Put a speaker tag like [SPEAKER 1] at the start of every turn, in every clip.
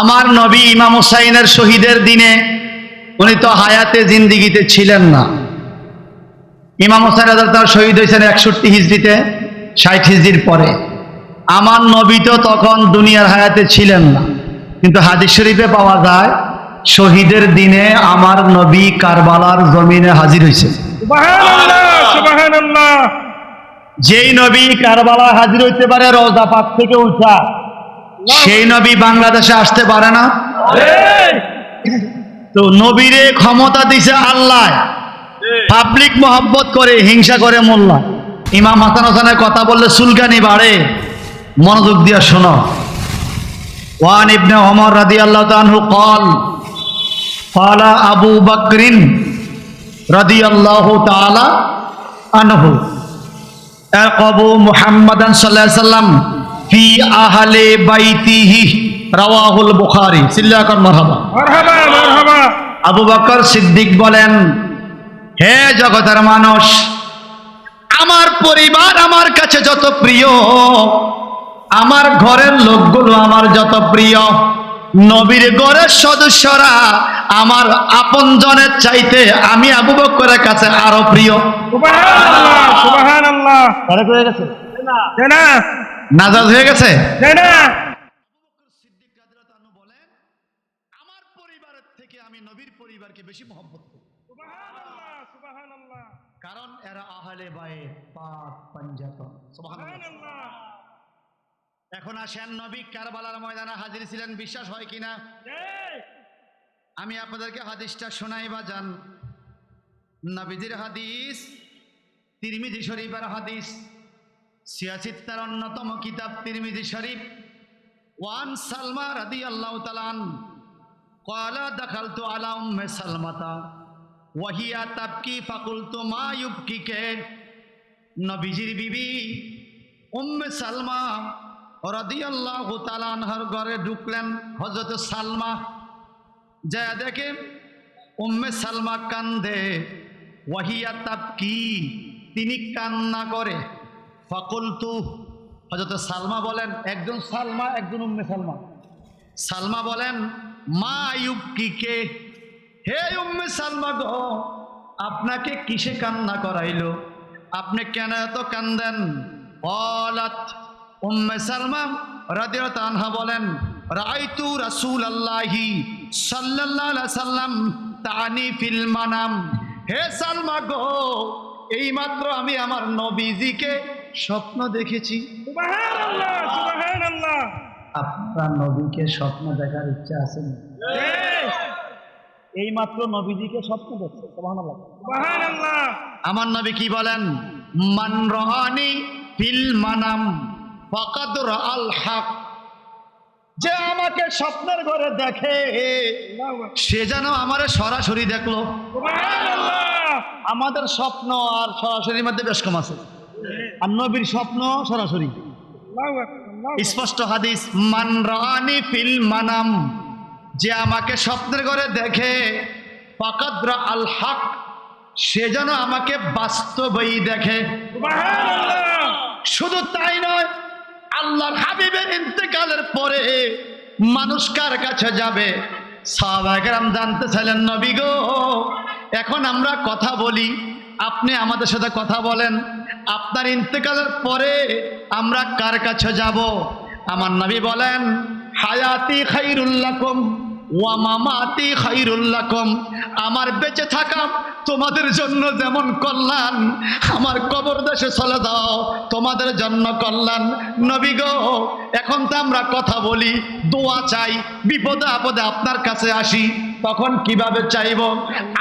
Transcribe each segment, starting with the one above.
[SPEAKER 1] আমার নবী ইমাম হুসাইনের শহীদের দিনে উনি তো হায়াতে জিন্দিগিতে ছিলেন না। ইমাম হোসেন তার শহীদ হয়েছেন একষট্টি হিজড়িতে ষাট হিজড়ির পরে। আমার নবী তো তখন দুনিয়ার হায়াতে ছিলেন না। কিন্তু হাদিস শরীফে পাওয়া যায় শহীদের দিনে আমার নবী কারবালার জমিনে হাজির হয়েছে। যেই নবী কারবালা হাজির হইতে পারে রোজা পাক থেকে উঠা। সেই নবী বাংলাদেশে আসতে পারে না
[SPEAKER 2] এই!
[SPEAKER 1] তো নবীরে ক্ষমতা দিছে আল্লাহ পাবলিক মহব্বত করে হিংসা করে মোল্লা ইমাম হাসান হাসানের কথা বললে সুলকানি বাড়ে মনোযোগ দিয়া শোনো ওয়ান ইবনে ওমর রাদিয়াল্লাহু তাআনহু قال قال আবু বকরিন রাদিয়াল্লাহু তাআলা আনহু আকাবু মুহাম্মাদান সাল্লাল্লাহু আলাইহি সাল্লাম ফি আহলে বাইতিহি রাওয়াহুল বুখারী। সিল্লাকার মারহাবা।
[SPEAKER 2] মারহাবা মারহাবা।
[SPEAKER 1] আবু বকর সিদ্দিক বলেন হে জগতের মানুষ আমার পরিবার আমার কাছে যত প্রিয় আমার ঘরের লোকগুলো আমার যত প্রিয় নবীর ঘরের সদস্যরা আমার আপনজনের চাইতে আমি আবু বকরের কাছে আরও প্রিয়।
[SPEAKER 2] সুবহানাল্লাহ সুবহানাল্লাহ।
[SPEAKER 1] তারেক হয়ে গেছে
[SPEAKER 2] জানা।
[SPEAKER 1] নাজাজ হয়ে গেছে? আমার পরিবারের থেকে আমি নবীর পরিবারকে বেশি মহব্বত করি
[SPEAKER 2] সুবহানাল্লাহ সুবহানাল্লাহ
[SPEAKER 1] কারণ এরা আহলে বায়ে পাক পাঞ্জাতন সুবহানাল্লাহ
[SPEAKER 2] সুবহানাল্লাহ
[SPEAKER 1] এখন আসেন নবী কারবালার ময়দানে হাজির ছিলেন বিশ্বাস হয় কিনা! আমি আপনাদেরকে হাদিসটা শোনাই বা যান নবীজির হাদিস তিরমিজি শরীফের হাদিস সিয়াচিত্তার অন্যতম কিতাব তিরমিজি শরীফ। ওয়ান সালমা রাদি আল্লাহ তালান কলা দখলতু আলা উম্মে সালমাতা, ওয়াহিয়া তাবকি ফাকুলতু মা ইউবকিকে নবীজির বিবি উম্মে সালমা রাদিয়াল্লাহু তাআলা আনহার ঘরে ঢুকলেন হযরত সালমা। যা দেখে উম্মে সালমা কান্দে, ওয়াহিয়া তাবকি, তিনি কান্না করে। ফাকুলতু। হযরত সালমা বলেন, একজন সালমা, একজন উম্মে সালমা। সালমা বলেন, মা ইউবকিকে হে উম্মে সালমা গো, আপনাকে কিসে কান্না করাইলো? আপনি কেন এত কান্দেন? বলাত উম্মে সালমা রাদিয়াল্লাহু আনহা বলেন, রাআইতু রাসূলুল্লাহি সাল্লাল্লাহু আলাইহি সাল্লাম তানি ফিল মানাম। হে সালমা গো, এইমাত্র আমি আমার নবীজিকে স্বপ্ন দেখেছি। আপনার নবীকে স্বপ্ন দেখার ইচ্ছা আছে
[SPEAKER 2] এই!
[SPEAKER 1] মাত্র নবীজিকে স্বপ্ন দেখছে আমার নবী কি বলেন? মান রহানি ফিল মানাম ফাকাদ রাআল হক। যে আমাকে স্বপ্নের ঘরে দেখে সে যেন আমারে সরাসরি দেখল। আমাদের স্বপ্ন আর সরাসরির মধ্যে বেশ কম আছে। আর নবীর স্বপ্ন সরাসরি। স্পষ্ট হাদিস, মান রানি ফিল মানাম যে আমাকে স্বপ্নের ঘরে দেখে পাকাদ্রা আল হক সে যেন আমাকে বাস্তবেই দেখে। শুধু তাই নয়, আল্লাহর হাবিবের ইন্তেকালের পরে মানুষ কার কাছে যাবে? সাহাবাহাম জানতে চাইলেন, নবী গো, এখন আমরা কথা বলি, আপনি আমাদের সাথে কথা বলেন। আপনার ইন্তেকালের পরে আমরা কার কাছে যাব? আমার নবী বলেন, হায়াতি খাইরুল্লাকুম ওয়া মামাতি আমার বেঁচে থাকা তোমাদের জন্য যেমন কল্যাণ, আমার কবর দেশে চলে দাও তোমাদের জন্য কল্যাণ। নবী গো, এখন তো আমরা কথা বলি, দোয়া চাই, বিপদে আপদে আপনার কাছে আসি। তখন কীভাবে চাইব?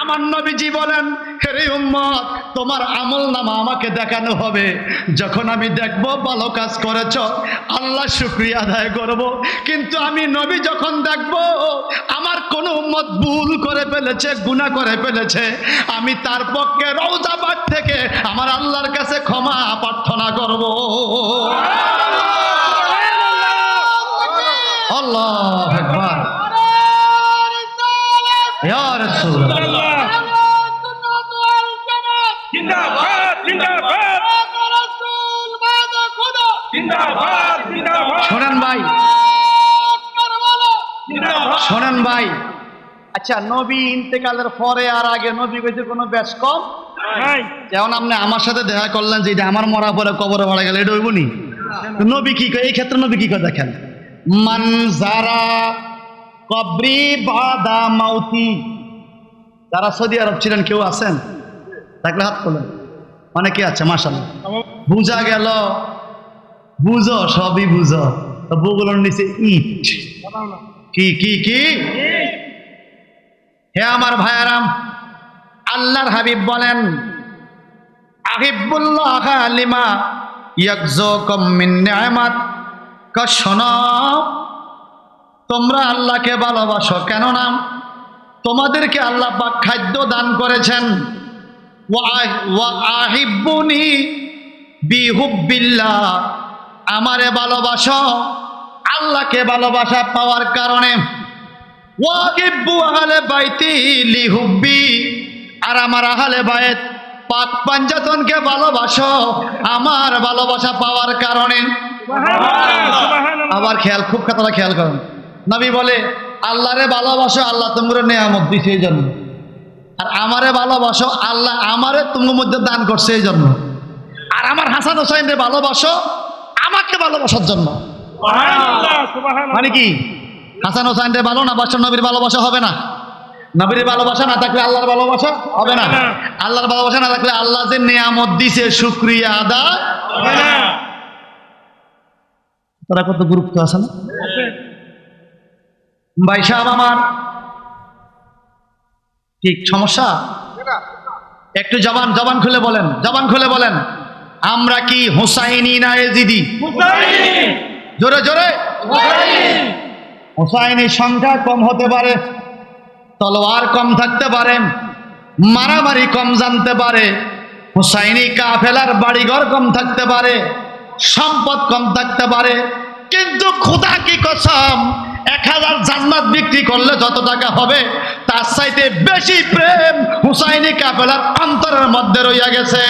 [SPEAKER 1] আমার নবীজি বলেন, হেরে উম্মত, তোমার আমল নামা আমাকে দেখানো হবে। যখন আমি দেখব ভালো কাজ করেছ, আল্লাহ শুক্রিয়া আদায় করব। কিন্তু আমি নবী যখন দেখব, আমার কোন উম্মত ভুল করে ফেলেছে, গুনাহ করে ফেলেছে। আমি তার পক্ষে রৌজাবাদ থেকে আমার আল্লাহর আচ্ছা নবী ইন্তেকালের পরে আর আগে নবী বেঁচে কোনো ব্যাস কম?
[SPEAKER 2] নাই।
[SPEAKER 1] যেমন আপনি আমার সাথে দেখা করলেন যে এটা আমার মরা পরে কবরে মারা গেল এটা হইব নি তো নবী কি এই ক্ষেত্রে নবী কি করে দেখেন? মান যারা কবরি বাদা মাউতি। যারা সৌদি আরব ছিলেন কেউ আছেন? থাকলে হাত তোলেন অনেকে আছে মাসাল বুঝা গেল বুঝো সবই বুঝো। তো বুগুলোর নিচে ইট। কি কি কি? হে আমার ভাইয়ারাম, আল্লাহর হাবিব বলেন আহিবুল্লাহ লিমা ইয়াকজুকুম নি'মাত কা শোনো তোমরা আল্লাহকে ভালোবাসো কেন না তোমাদেরকে আল্লাহ পাক খাদ্য দান করেছেন। আমারে ভালোবাসো, আল্লাহকে ভালোবাসা পাওয়ার কারণে। ওয়াহিব্বু আহলে বাইতি লিহুব্বি আর আমার আহলে বাইত পাক পাঞ্জাতনকে ভালোবাসো আমার ভালোবাসা পাওয়ার কারণে। আবার খেয়াল খুব কথাটা খেয়াল করুন। নবী বলে আল্লাহরে ভালোবাসো আল্লাহ তোমরা নেয়ামত দিছে এই জন্য আর আমারে ভালোবাসো আল্লাহ আমারে তোমার মধ্যে দান করছে এই জন্য আর আমার হাসান হোসাইনরে ভালোবাসো আমাকে ভালোবাসার জন্য। মানে কি? হাসান হোসাইনরে ভালো না বাসা নবীর ভালোবাসা হবে না? নবীর ভালোবাসা না থাকলে আল্লাহর ভালোবাসা হবে না? আল্লাহর ভালোবাসা না থাকলে আল্লাহ যে নিয়ামত দিছে শুক্রিয়া
[SPEAKER 2] সুবহানাল্লাহ
[SPEAKER 1] তারা কত গুরুত্ব আছে না? ভাই সাহেব আমার। ঠিক সমস্যা? একটু জবান জবান খুলে বলেন জবান খুলে বলেন। আমরা কি হুসাইনি না এজিদি?
[SPEAKER 2] হুসাইন।
[SPEAKER 1] জোরে জোরে। হুসাইনির সংখ্যা কম হতে পারে তলোয়ার কম থাকতে পারে মারামারি কম জানতে পারে হুসাইনি কাফেলার বাড়িঘর কম থাকতে পারে সম্পদ কম থাকতে পারে কিন্তু খুদা কি কসম এক হাজার জান্নাত বিক্রি করলে যত টাকা হবে তার চাইতে বেশি প্রেম হুসাইনি কাফেলার অন্তরের মধ্যে রইয়া গেছে।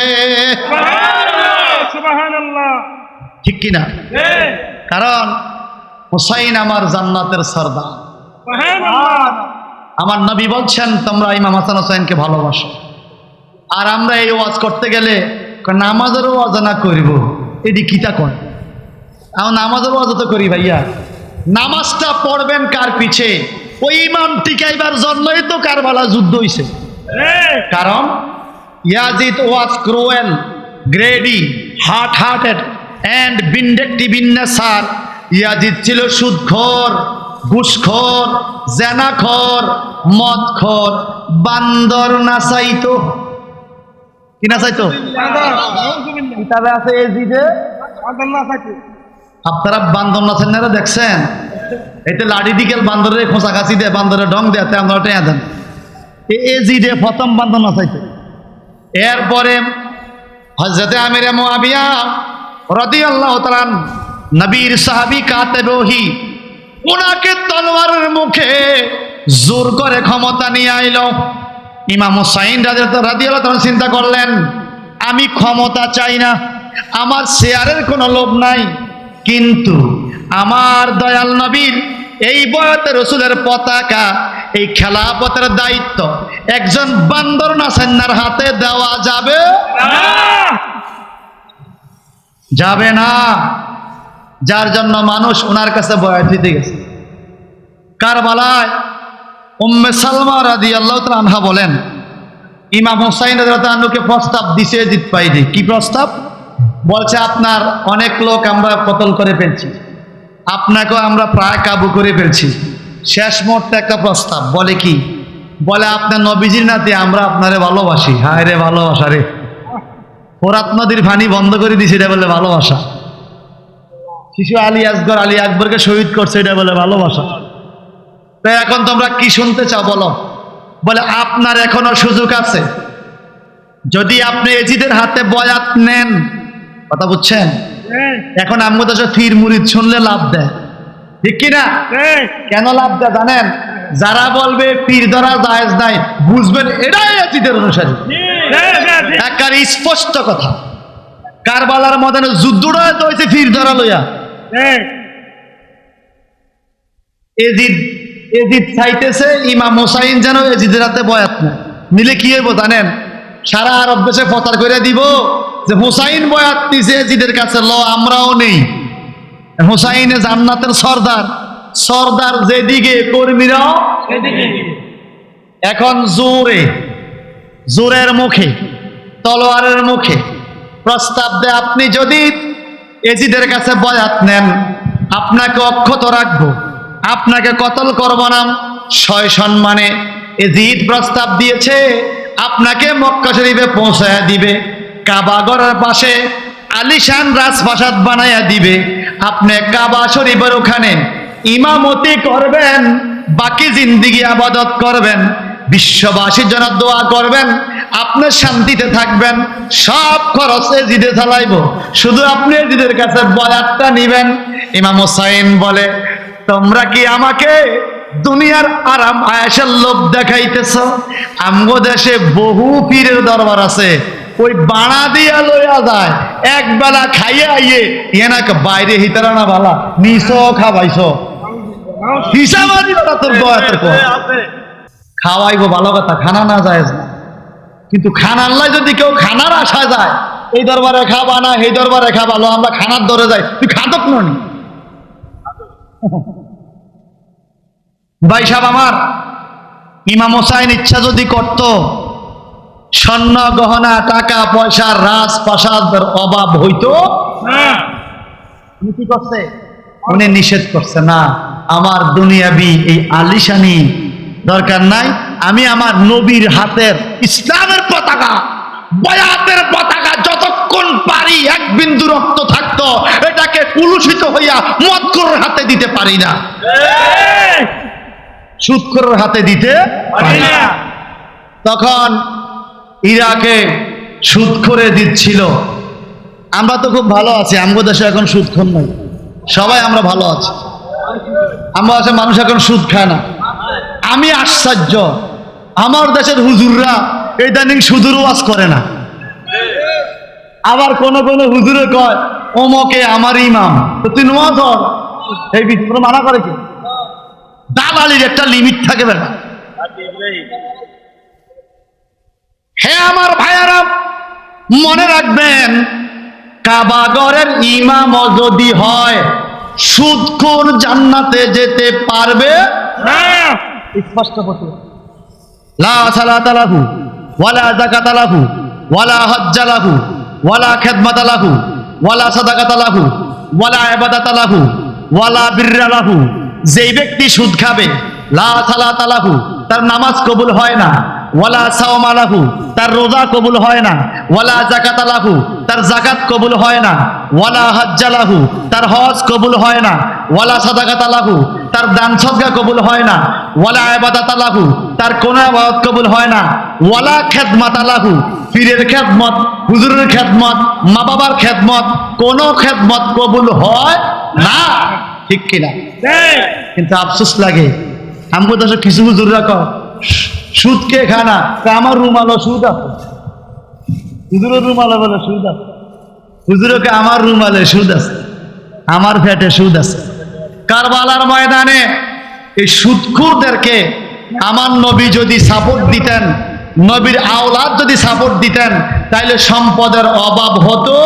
[SPEAKER 1] ঠিক কিনা?
[SPEAKER 2] এই
[SPEAKER 1] কারণ হুসাইন আমার জান্নাতের সর্দার। আমার নবী বলছেন তোমরা ইমাম হাসান হোসেনকে ভালোবাসো। আর আমরা এই ওয়াজ করতে গেলে কয়, নামাজেরও ওয়াজ না করিব? এটি কিতা কয়? আমার নামাজের ওয়াজ তো করি ভাইয়া। নামাজটা পড়বেন কার পিছে? ওই ইমাম টিকাইবার জন্যই তো কার কারবালা যুদ্ধ হইছে। কারণ Yazid was cruel greedy heart hearted and vindictive in nature Yazid ছিল সুদখোর, ঘুষখোর, জেনাখোর, মদখোর, বান্দর নাচাইতো কি নাচাইতো কিতাবে আছে এজিদে
[SPEAKER 2] আল্লাহ
[SPEAKER 1] আপনারা বান্দর নাচেন দেখছেন? এতে লাড়ি দিকেল বান্দরের খোঁচা কাছি দেয়, বান্দরের ঢং দেয় আপনারা টেয়া দেন। এ- এ জি দে প্রথম বান্দর নাচাইতে এরপরে হজরতে আমির মুআবিয়া রাদিয়াল্লাহু তাআলা নবীর সাহাবী কাতেবহি ওনাকে তলোয়ারের মুখে জোর করে ক্ষমতা নিয়ে আইলো। ইমাম হুসাইন রাদিয়াল্লাহু তাআলা চিন্তা করলেন আমি ক্ষমতা চাই না আমার শেয়ারের কোনো লোভ নাই। কিন্তু আমার দয়াল নবীর এই বয়তে রসুলের পতাকা এই খেলাপথের দায়িত্ব একজন বান্দর নাসান্নার হাতে দেওয়া যাবে যাবে না। যার জন্য মানুষ ওনার কাছে বয়াত দিতে গেছে। কার কারবালায় উম্মে সালমা রাদি আল্লাহ আনহা বলেন, ইমাম হোসাইন প্রস্তাব দিছে জিত পাইনি। কি প্রস্তাব? বলছে, আপনার অনেক লোক আমরা কতল করে ফেলছি। আপনাকেও আমরা প্রায় কাবু করে ফেলছি। শেষ মুহূর্তে একটা প্রস্তাব, বলে কি? বলে, আপনার নবীজির নাতে, আমরা আপনারে ভালোবাসি। হায় রে ভালোবাসা রে। ফোরাত নদীর পানি বন্ধ করে দিছে রে বলে ভালোবাসা। শিশু আলী আসগর আলী আকবরকে শহীদ করছে এটা বলে ভালোবাসা। তো এখন তোমরা কি শুনতে চাও বলো? বলে আপনার এখনও সুযোগ আছে। যদি আপনি এজিদের হাতে বয়াত নেন কথা বুঝছেন? এখন আমি তো ফির মুরিদ শুনলে লাভ দেয়। ঠিক কিনা
[SPEAKER 2] এই
[SPEAKER 1] কেন লাভ দেয় জানেন? যারা বলবে পীর ধরা জায়েজ নাই বুঝবেন এটাই এজিদের অনুসারী।
[SPEAKER 2] এই
[SPEAKER 1] একার স্পষ্ট কথা। কারবালার মধ্যে যুদ্ধটা তো হয়েছে ফির ধরা লইয়া। এজিদ এজিদ চাইতেছে ইমাম হোসাইন যেন এজিদের হাতে বয়াত না নিলে কি হইব জানেন? সারা আরব দেশে প্রচার করে দিব যে হোসাইন বয়াত নিছে এজিদের কাছে, ল, আমরাও নেই। হোসাইনে জান্নাতের সর্দার। সর্দার যেদিকে, কর্মীরাও এখন জোরে, জোরের মুখে, তলোয়ারের মুখে প্রস্তাব দেয়, আপনি যদি এজিদের কাছে বয়াত নেন, আপনাকে অক্ষত রাখব, আপনাকে কতল করব না? ছয় সম্মানে এজিদ প্রস্তাব দিয়েছে, আপনাকে মক্কা শরীফে পৌঁছায়া দিবে কাবাগরের পাশে আলিশান রাজপ্রাসাদ বানাইয়া দিবে। আপনি কাবা শরীফের ওখানে ইমামতি করবেন, বাকি জিন্দিগি আবাদত করবেন। বিশ্ববাসীর জন্য দোয়া করবেন আপনি শান্তিতে থাকবেন সব খরচ এজিদে চালাইব শুধু আপনি এজিদের কাছে বয়াতটা নিবেন ইমাম হোসাইন বলে তোমরা কি আমাকে দুনিয়ার আরাম আয়াসের লোভ দেখাইতেছ? আমগো দেশে বহু পীরের দরবার আছে। ওই বাড়া দিয়া লইয়া যায় এক বেলা খাইয়ে আইয়ে এনাকে বাইরে হিতারা না বালা নিছ খাবাইছ হিসাব বেলা তোর দয়াতের কর খাওয়াইবো ভালো কথা খানা না যায়। না কিন্তু খানার লাই যদি কেউ খানার আশা যায় এই দরবারে খাবা না এই দরবারে খাবা লো আমরা খানার দরে যাই। তুই খাতক ননি ভাই সাহেব আমার ইমাম হোসাইন ইচ্ছা যদি করত স্বর্ণ গহনা টাকা পয়সা রাজ প্রাসাদের অভাব হইতো? উনি কি করছে? উনি নিষেধ করছে না। আমার দুনিয়াবি এই আলিশানি দরকার নাই। আমি আমার নবীর হাতের ইসলামের পতাকা, বয়াতের পতাকা যতক্ষণ পারি এক বিন্দু রক্ত থাকতো, এটাকে কুলুষিত হইয়া মৎকরের হাতে দিতে পারি না। সুৎকরের হাতে দিতে তখন ইরাকে সুদ করে দিচ্ছিল। আমরা তো খুব ভালো আছি, আমগো দেশে এখন সুদ খন নাই। সবাই আমরা ভালো আছি। আমরা আছে মানুষ এখন সুদ খায় না। আমি আশ্চর্য। আমার দেশের হুজুররা ইদানিং সুদূর ওয়াজ করে না। আবার কোন কোন হুজুরে কয়, ওমকে আমার ইমাম। তুই নোয়াজ হর এই বিষ্ণু মানা করে কি? দালালির একটা লিমিট থাকে বেটা হে আমার ভাইয়ারা, মনে রাখবেন কাবাগরের ইমাম যদি হয় সুদখোর জান্নাতে যেতে পারবে? স্পষ্ট হতো লা সালাতা লাহু, ওয়ালা যাকাতা লাহু, ওয়ালা হজ্জা লাহু, ওয়ালা খিদমাতা লাহু, ওয়ালা সাদাকাতা লাহু, ওয়ালা ইবাদাতা লাহু, ওয়ালা বিররা লাহু। যেই ব্যক্তি সুদ খাবে, লা সালাতা লাহু, তার নামাজ কবুল হয় না। ওয়ালা সাওমা লাহু তার রোজা কবুল হয় না। ওয়ালা জাকাতা লাহু তার জাকাত কবুল হয় না। ওয়ালা হজ্জা লাহু তার হজ কবুল হয় না। ওয়ালা সাদাকাতা লাহু তার দান সদকা কবুল হয় না। ওয়ালা ইবাদাত লাহু তার কোন ইবাদত কবুল হয় না। ওয়ালা খেদমাত লাহু পীরের খেদমত হুজুরের খেদমত মা বাবার খেদমত কোন খেদমত কবুল হয় না। ঠিক কিনা? কিন্তু আফসোস লাগে। আমগো দেশে কিছু হুজুররা কয় সুদ কে খানা আমার রুমালো সুদ আছে। হুজুরের রুমালে বলে সুদ আছে। হুজুরকে আমার রুমালে সুদ আছে। আমার ফ্যাটে সুদ আছে। কারবালার ময়দানে এই সুদখুরদেরকে আমার নবী যদি সাপোর্ট দিতেন নবীর আওলাদ যদি সাপোর্ট দিতেন তাইলে সম্পদের অভাব হতো।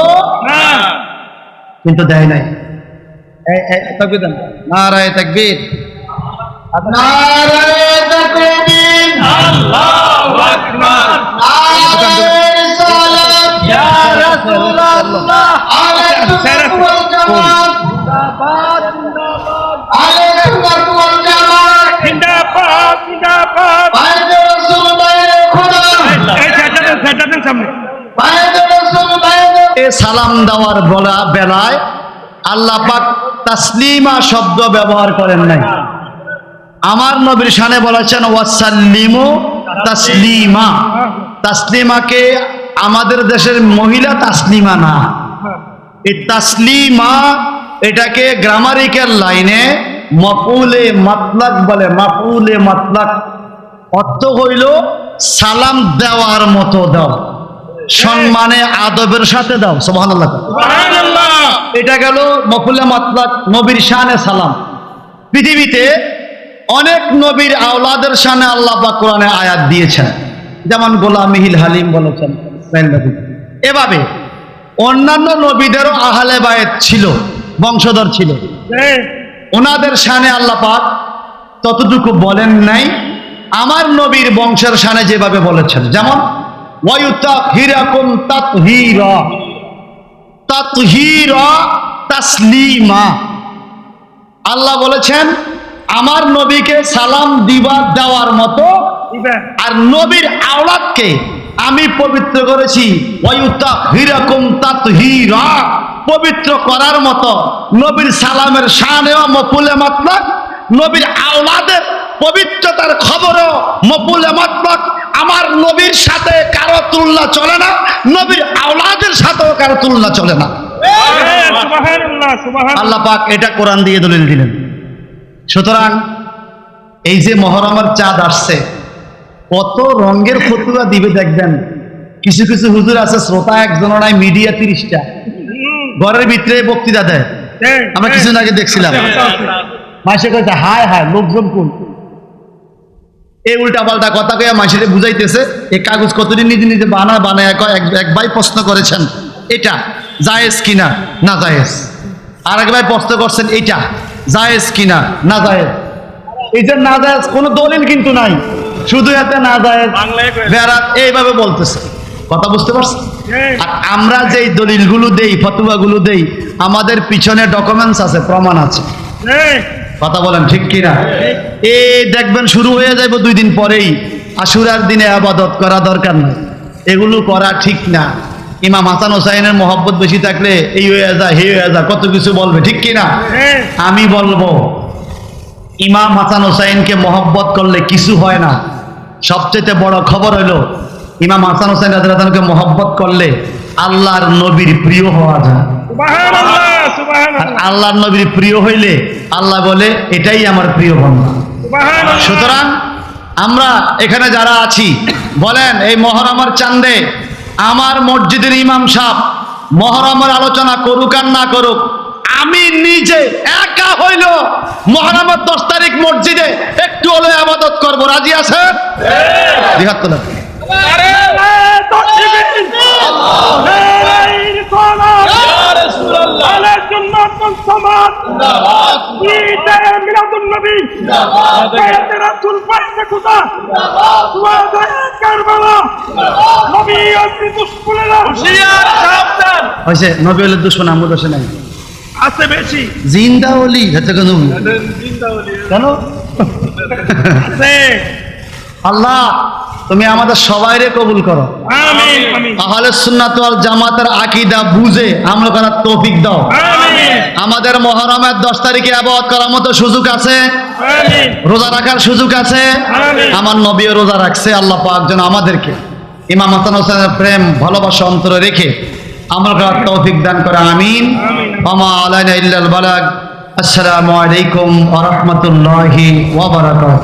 [SPEAKER 1] কিন্তু দেয় নাই। নারায়ে তাকবীর। নারায়ে তাকবীর। সালাম দেওয়ার বলা বেলায় আল্লাহ পাক তাসলিমা শব্দ ব্যবহার করেন নাই। আমার নবীর শানে বলেছেন ওয়াসাল্লিমু তাসলিমা। তাসলিমাকে আমাদের দেশের মহিলা তাসলিমা না। এই তাসলিমা এটাকে গ্রামারিক্যাল লাইনে মফুলে মাতলাক বলে। মাফুলে মাতলাক অর্থ হইল সালাম দেওয়ার মতো দাও। সম্মানে আদবের সাথে দাও। সুবহানাল্লাহ।
[SPEAKER 2] সুবহানাল্লাহ।
[SPEAKER 1] এটা গেল মফুলে মাতলাক নবীর শানে সালাম। পৃথিবীতে অনেক নবীর আওলাদের সামনে আল্লাহ পাক কোরআনে আয়াত দিয়েছেন। যেমন গোলাম মিহিল হালিম বলেছেন। এভাবে অন্যান্য নবীদেরও আহলে বায়েত ছিল বংশধর ছিল।
[SPEAKER 2] এই,
[SPEAKER 1] ওনাদের শানে আল্লাহ পাক ততটুকু বলেন নাই। আমার নবীর বংশের শানে যেভাবে বলেছেন। যেমন ওয়ায়ুতাহিরাকুম তাতহীরা তাতহীরা তাসলিমা। আল্লাহ বলেছেন আমার নবীকে সালাম দিবা দেওয়ার মতো আর নবীর আওলাদকে আমি পবিত্র করেছি। পবিত্র করার মতো নবীর সালামের শানেও মফুলে মাতলাক। নবীর আওলাদের পবিত্রতার খবরও মফুলে মাতলাক। আমার নবীর সাথে কারও তুলনা চলে না নবীর আওলাদের সাথেও কারও তুলনা চলে না। আল্লাহ পাক এটা কোরআন দিয়ে দলিল দিলেন। সুতরাং এই যে মহরমের চাঁদ আসছে, কত রঙের ফতুয়া দিবে দেখবেন। কিছু কিছু হুজুর আছে, শ্রোতা একজন নাই, মিডিয়া তিরিশটা। ঘরের ভিতরে বক্তৃতা দেয়। আমরা কিছুদিন আগে দেখছিলাম। মাসে কয়েছে হায় হায়, লোকজন কোন? এই উল্টা পাল্টা কথা কয়ে মাসিরে বুঝাইতেছে এই কাগজ কতদিন নিজে নিজে বানা বানায়, এক- ভাই প্রশ্ন করেছেন, এটা জায়েজ কিনা? না জায়েজ। আর এক ভাই প্রশ্ন করছেন, এটা। জায়েজ কিনা? না জায়েজ। এই যে না জায়েজ কোনো দলিল কিন্তু নাই। শুধু এতে না জায়েজ। বেড়াত এইভাবে বলতেছে। কথা বুঝতে পারছেন?
[SPEAKER 2] এই,
[SPEAKER 1] আর আমরা যেই দলিলগুলো দেই ফতুয়াগুলো দেই আমাদের পিছনে ডকুমেন্টস আছে প্রমাণ আছে। কথা বলেন ঠিক কিনা? এ দেখবেন শুরু হয়ে যাবে দুই দিন পরেই। আশুরার দিনে আবাদত করা দরকার নেই। এগুলো করা ঠিক না। ইমাম হাসান হোসাইনের মহব্বত বেশি থাকলে এই হয়ে যায় হে হয়ে যায় কত কিছু বলবে ঠিক কিনা?
[SPEAKER 2] এই,
[SPEAKER 1] আমি বলব ইমাম হাসান হোসাইনকে মহব্বত করলে কিছু হয় না। সবচেয়ে বড় খবর হলো ইমাম হাসান হোসেন রাজাকে মহব্বত করলে আল্লাহর নবীর প্রিয় হওয়া যায়। আল্লাহর নবীর প্রিয় হইলে আল্লাহ বলে এটাই আমার প্রিয় বন্ধা সুতরাং আমরা এখানে যারা আছি বলেন এই মহরমের চান্দে আমার মসজিদের ইমাম সাহ মহরমের আলোচনা করুক আর না করুক আমি নিজে একা হইল মহরমের দশ তারিখ মসজিদে একটু হলে আবাদত করব। রাজি আছে জিহাদ হয়েছে নবী হলে দুশ্মন আমুদ আসে নাই।
[SPEAKER 2] আছে বেশি।
[SPEAKER 1] জিন্দা হলি হেতে কেন? কেন আল্লাহ। তুমি আমাদের সবাইরে কবুল করো।
[SPEAKER 2] আমিন। আমিন।
[SPEAKER 1] আহলে সুন্নাত ওয়াল জামাতের আকীদা বুঝে আমল করার তৌফিক দাও। আমাদের মহরমের দশ তারিখে আবাদ করার মতো সুযোগ আছে? রোজা রাখার সুযোগ আছে? আমার নবীও রোজা রাখছে আল্লাহ পাক যেন আমাদেরকে ইমাম হাসান হোসেনের প্রেম ভালোবাসা অন্তরে রেখে আমল করার তৌফিক দান করে আমিন।
[SPEAKER 2] আমিন।
[SPEAKER 1] মামা আলাইনা ইল্লাল বালাগ। আসসালামু আলাইকুম ওয়া রাহমাতুল্লাহি ওয়া বারাকাতুহু।